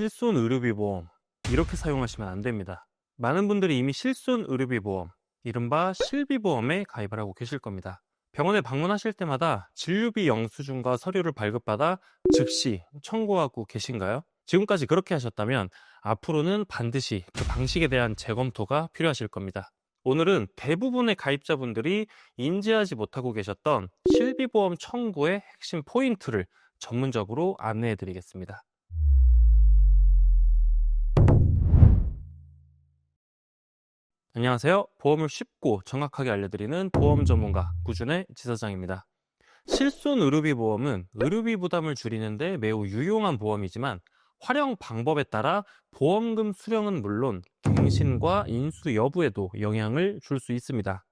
실손 의료비 보험 이렇게 사용하시면 안 됩니다. 많은 분들이 이미 실손 의료비 보험, 이른바 실비보험에 가입을 하고 계실 겁니다. 병원에 방문하실 때마다 진료비 영수증과 서류를 발급받아 즉시 청구하고 계신가요? 지금까지 그렇게 하셨다면 앞으로는 반드시 그 방식에 대한 재검토가 필요하실 겁니다. 오늘은 대부분의 가입자분들이 인지하지 못하고 계셨던 실비보험 청구의 핵심 포인트를 전문적으로 안내해 드리겠습니다. 안녕하세요. 보험을 쉽고 정확하게 알려드리는 보험 전문가 구준의 지사장입니다. 실손 의료비 보험은 의료비 부담을 줄이는데 매우 유용한 보험이지만 활용 방법에 따라 보험금 수령은 물론 갱신과 인수 여부에도 영향을 줄 수 있습니다.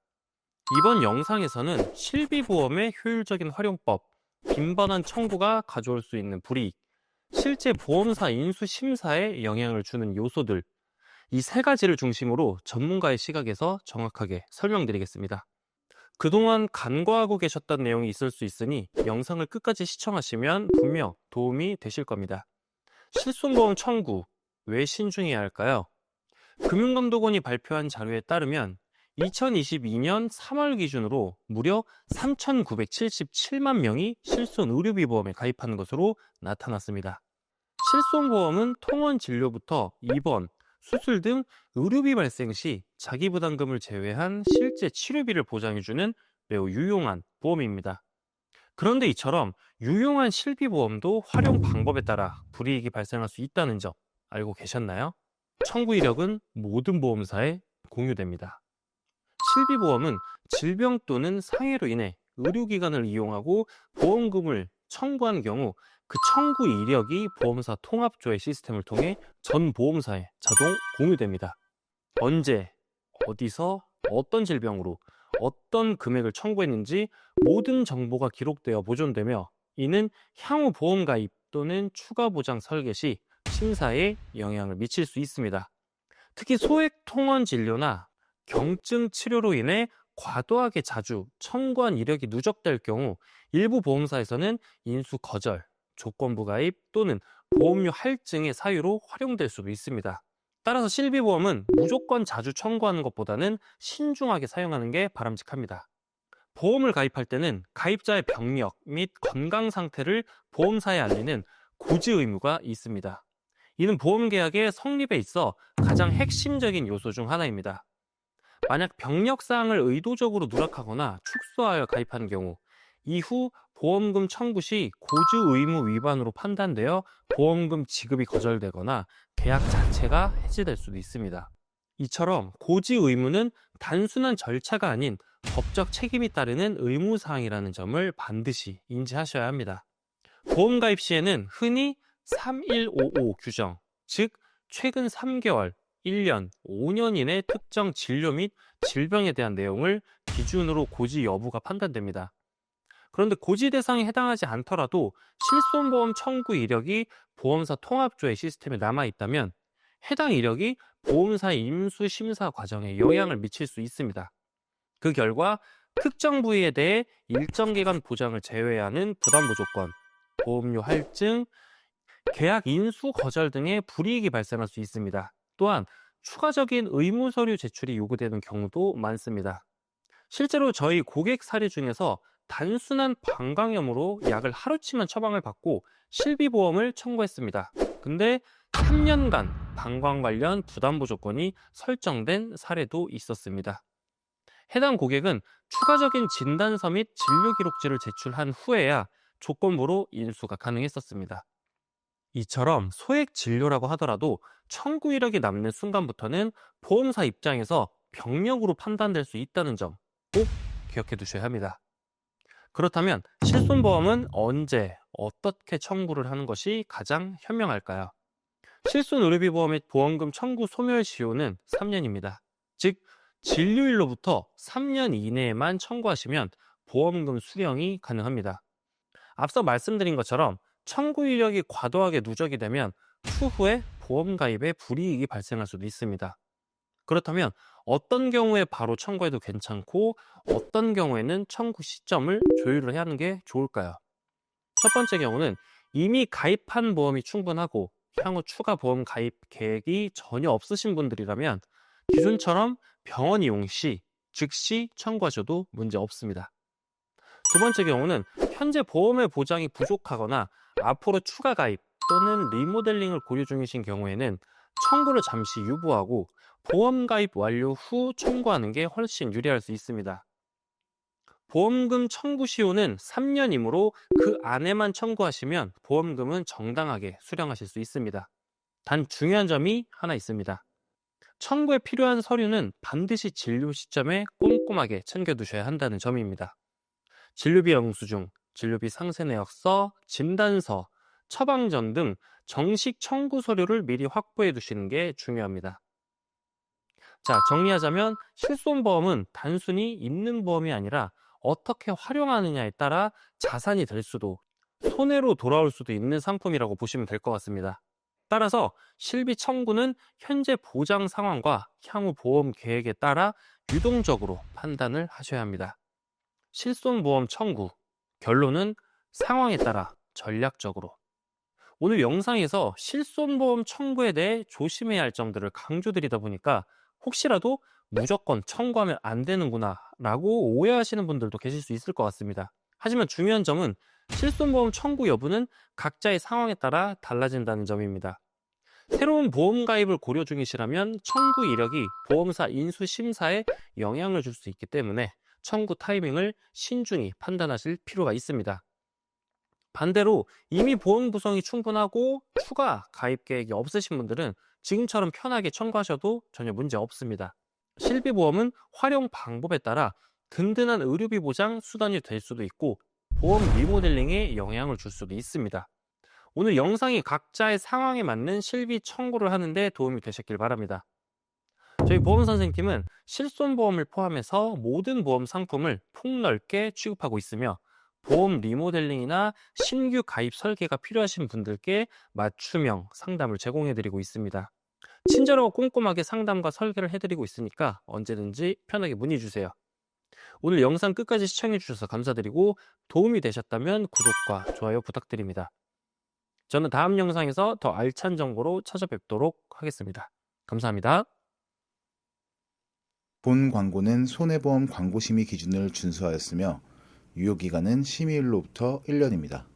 이번 영상에서는 실비보험의 효율적인 활용법, 빈번한 청구가 가져올 수 있는 불이익, 실제 보험사 인수 심사에 영향을 주는 요소들, 이 세 가지를 중심으로 전문가의 시각에서 정확하게 설명드리겠습니다. 그동안 간과하고 계셨던 내용이 있을 수 있으니 영상을 끝까지 시청하시면 분명 도움이 되실 겁니다. 실손보험 청구, 왜 신중해야 할까요? 금융감독원이 발표한 자료에 따르면 2022년 3월 기준으로 무려 3,977만 명이 실손 의료비 보험에 가입하는 것으로 나타났습니다. 실손보험은 통원 진료부터 입원, 수술 등 의료비 발생 시 자기 부담금을 제외한 실제 치료비를 보장해주는 매우 유용한 보험입니다. 그런데 이처럼 유용한 실비보험도 활용 방법에 따라 불이익이 발생할 수 있다는 점 알고 계셨나요? 청구 이력은 모든 보험사에 공유됩니다. 실비보험은 질병 또는 상해로 인해 의료기관을 이용하고 보험금을 청구한 경우 그 청구 이력이 보험사 통합조회 시스템을 통해 전 보험사에 자동 공유됩니다. 언제, 어디서, 어떤 질병으로, 어떤 금액을 청구했는지 모든 정보가 기록되어 보존되며 이는 향후 보험 가입 또는 추가 보장 설계 시 심사에 영향을 미칠 수 있습니다. 특히 소액 통원 진료나 경증 치료로 인해 과도하게 자주 청구한 이력이 누적될 경우 일부 보험사에서는 인수 거절, 조건부 가입 또는 보험료 할증의 사유로 활용될 수도 있습니다. 따라서 실비보험은 무조건 자주 청구하는 것보다는 신중하게 사용하는 게 바람직합니다. 보험을 가입할 때는 가입자의 병력 및 건강 상태를 보험사에 알리는 고지 의무가 있습니다. 이는 보험 계약의 성립에 있어 가장 핵심적인 요소 중 하나입니다. 만약 병력 사항을 의도적으로 누락하거나 축소하여 가입한 경우 이후 보험금 청구 시 고지 의무 위반으로 판단되어 보험금 지급이 거절되거나 계약 자체가 해지될 수도 있습니다. 이처럼 고지 의무는 단순한 절차가 아닌 법적 책임이 따르는 의무사항이라는 점을 반드시 인지하셔야 합니다. 보험 가입 시에는 흔히 3155 규정, 즉 최근 3개월, 1년, 5년 이내 특정 진료 및 질병에 대한 내용을 기준으로 고지 여부가 판단됩니다. 그런데 고지 대상에 해당하지 않더라도 실손보험 청구 이력이 보험사 통합조회 시스템에 남아 있다면 해당 이력이 보험사 임수 심사 과정에 영향을 미칠 수 있습니다. 그 결과 특정 부위에 대해 일정 기간 보장을 제외하는 부담 보 조건, 보험료 할증, 계약 인수 거절 등의 불이익이 발생할 수 있습니다. 또한 추가적인 의무 서류 제출이 요구되는 경우도 많습니다. 실제로 저희 고객 사례 중에서 단순한 방광염으로 약을 하루치만 처방을 받고 실비보험을 청구했습니다. 근데 3년간 방광 관련 부담 보 조건이 설정된 사례도 있었습니다. 해당 고객은 추가적인 진단서 및 진료 기록지를 제출한 후에야 조건부로 인수가 가능했었습니다. 이처럼 소액 진료라고 하더라도 청구 이력이 남는 순간부터는 보험사 입장에서 병력으로 판단될 수 있다는 점 꼭 기억해 두셔야 합니다. 그렇다면 실손보험은 언제 어떻게 청구를 하는 것이 가장 현명할까요? 실손 의료비 보험의 보험금 청구 소멸 시효는 3년입니다. 즉 진료일로부터 3년 이내에만 청구하시면 보험금 수령이 가능합니다. 앞서 말씀드린 것처럼 청구 이력이 과도하게 누적이 되면 추후에 보험 가입에 불이익이 발생할 수도 있습니다. 그렇다면 어떤 경우에 바로 청구해도 괜찮고 어떤 경우에는 청구 시점을 조율을 해야 하는 게 좋을까요? 첫 번째 경우는 이미 가입한 보험이 충분하고 향후 추가 보험 가입 계획이 전혀 없으신 분들이라면 기존처럼 병원 이용 시 즉시 청구하셔도 문제 없습니다. 두 번째 경우는 현재 보험의 보장이 부족하거나 앞으로 추가 가입 또는 리모델링을 고려 중이신 경우에는 청구를 잠시 유보하고 보험 가입 완료 후 청구하는 게 훨씬 유리할 수 있습니다. 보험금 청구 시효는 3년이므로 그 안에만 청구하시면 보험금은 정당하게 수령하실 수 있습니다. 단 중요한 점이 하나 있습니다. 청구에 필요한 서류는 반드시 진료 시점에 꼼꼼하게 챙겨두셔야 한다는 점입니다. 진료비 영수증, 진료비 상세 내역서, 진단서, 처방전 등 정식 청구 서류를 미리 확보해 두시는 게 중요합니다. 자, 정리하자면 실손보험은 단순히 있는 보험이 아니라 어떻게 활용하느냐에 따라 자산이 될 수도 손해로 돌아올 수도 있는 상품이라고 보시면 될 것 같습니다. 따라서 실비 청구는 현재 보장 상황과 향후 보험 계획에 따라 유동적으로 판단을 하셔야 합니다. 실손보험 청구 결론은 상황에 따라 전략적으로 오늘 영상에서 실손보험 청구에 대해 조심해야 할 점들을 강조드리다 보니까 혹시라도 무조건 청구하면 안 되는구나 라고 오해하시는 분들도 계실 수 있을 것 같습니다. 하지만 중요한 점은 실손보험 청구 여부는 각자의 상황에 따라 달라진다는 점입니다. 새로운 보험 가입을 고려 중이시라면 청구 이력이 보험사 인수 심사에 영향을 줄 수 있기 때문에 청구 타이밍을 신중히 판단하실 필요가 있습니다. 반대로 이미 보험 구성이 충분하고 추가 가입 계획이 없으신 분들은 지금처럼 편하게 청구하셔도 전혀 문제 없습니다. 실비보험은 활용 방법에 따라 든든한 의료비 보장 수단이 될 수도 있고 보험 리모델링에 영향을 줄 수도 있습니다. 오늘 영상이 각자의 상황에 맞는 실비 청구를 하는데 도움이 되셨길 바랍니다. 저희 보험 선생님팀은 실손보험을 포함해서 모든 보험 상품을 폭넓게 취급하고 있으며 보험 리모델링이나 신규 가입 설계가 필요하신 분들께 맞춤형 상담을 제공해드리고 있습니다. 친절하고 꼼꼼하게 상담과 설계를 해드리고 있으니까 언제든지 편하게 문의 주세요. 오늘 영상 끝까지 시청해주셔서 감사드리고 도움이 되셨다면 구독과 좋아요 부탁드립니다. 저는 다음 영상에서 더 알찬 정보로 찾아뵙도록 하겠습니다. 감사합니다. 본 광고는 손해보험 광고심의 기준을 준수하였으며 유효기간은 심의일로부터 1년입니다.